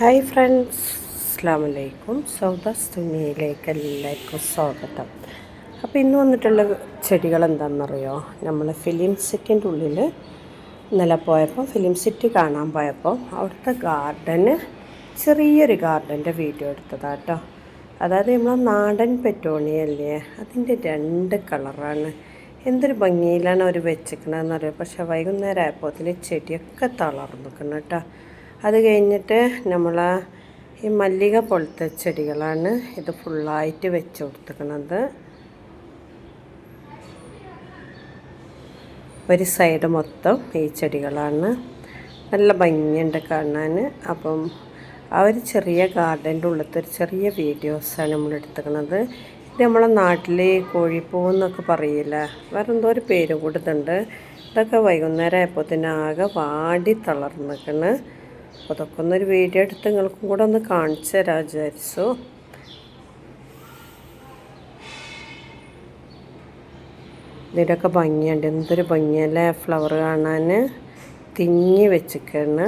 Hi friends അസ്സാം വലൈക്കും സൗദാസ് തുണിയിലേക്ക് എല്ലാവർക്കും സ്വാഗതം. അപ്പോൾ ഇന്ന് വന്നിട്ടുള്ള ചെടികൾ എന്താണെന്നറിയോ നമ്മൾ ഫിലിം സിറ്റിന്റെ ഉള്ളിൽ ഇന്നലെ പോയപ്പോൾ ഫിലിം സിറ്റി കാണാൻ പോയപ്പോൾ അവിടുത്തെ ഗാർഡന് ചെറിയൊരു ഗാർഡന്റെ വീഡിയോ എടുത്തതാണ് കേട്ടോ അതായത് നമ്മളെ നാടൻ പെറ്റോണിയല്ലേ? അതിന്റെ രണ്ട് കളറാണ്. എന്തൊരു ഭംഗിയിലാണ് അവർ വെച്ചിരിക്കണതെന്ന് അറിയാം പക്ഷേ വൈകുന്നേരം ആയപ്പോൾ അതിൽ ചെടിയൊക്കെ തളർന്നു നിൽക്കണം കേട്ടോ അത് കഴിഞ്ഞിട്ട് നമ്മൾ ഈ മല്ലിക പോലത്തെ ചെടികളാണ് ഇത് ഫുള്ളായിട്ട് വെച്ച് കൊടുത്തിരിക്കുന്നത്. ഒരു സൈഡ് മൊത്തം ഈ ചെടികളാണ്. നല്ല ഭംഗിയുണ്ട് കാണാൻ അപ്പം ആ ഒരു ചെറിയ ഗാർഡന്റെ ഉള്ളത്തെ ഒരു ചെറിയ വീഡിയോസാണ് നമ്മൾ എടുത്തിരിക്കുന്നത്. ഇത് നമ്മളെ നാട്ടിൽ കോഴിപ്പൂ എന്നൊക്കെ പറയില്ല. വേറെ എന്തോ ഒരു പേരും കൂടി ഇതുണ്ട് ഇതൊക്കെ വൈകുന്നേരം ആയപ്പോൾ തന്നെ ആകെ വാടി തളർന്നിക്കണ് അപ്പോൾ അതൊക്കെ ഒന്നൊരു വീഡിയോ എടുത്ത് നിങ്ങൾക്കും കൂടെ ഒന്ന് കാണിച്ചു തരാം വിചാരിച്ചു. ഇതിന്റെയൊക്കെ ഭംഗിയുണ്ട്. എന്തൊരു ഭംഗിയല്ലേ? ഫ്ലവർ കാണാൻ തിങ്ങി വെച്ചിക്കാണ്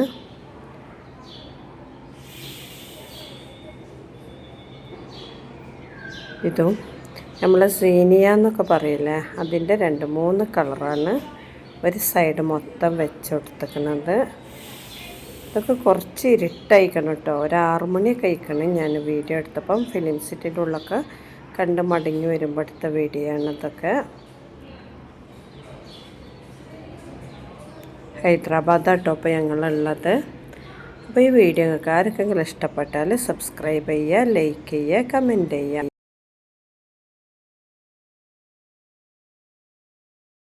ഇതും നമ്മൾ സീനിയ എന്നൊക്കെ പറയില്ലേ? അതിന്റെ രണ്ട് മൂന്ന് കളറാണ് ഒരു സൈഡ് മൊത്തം വെച്ച് ഇതൊക്കെ കുറച്ച് ഇരുട്ടായിക്കണം കേട്ടോ ഒരു ആറു മണിയൊക്കെ കഴിക്കണം ഞാൻ വീഡിയോ എടുത്തപ്പം. ഫിലിം സിറ്റിന്റെ ഉള്ളൊക്കെ കണ്ട് മടങ്ങി വരുമ്പോൾ എടുത്ത വീഡിയോ ആണ് ഇതൊക്കെ ഇപ്പോൾ ഞങ്ങളുള്ളത്. അപ്പോൾ ഈ വീഡിയോ നിങ്ങൾക്ക് ആർക്കെങ്കിലും ഇഷ്ടപ്പെട്ടാൽ സബ്സ്ക്രൈബ് ചെയ്യുക ലൈക്ക് ചെയ്യുക കമന്റ് ചെയ്യുക.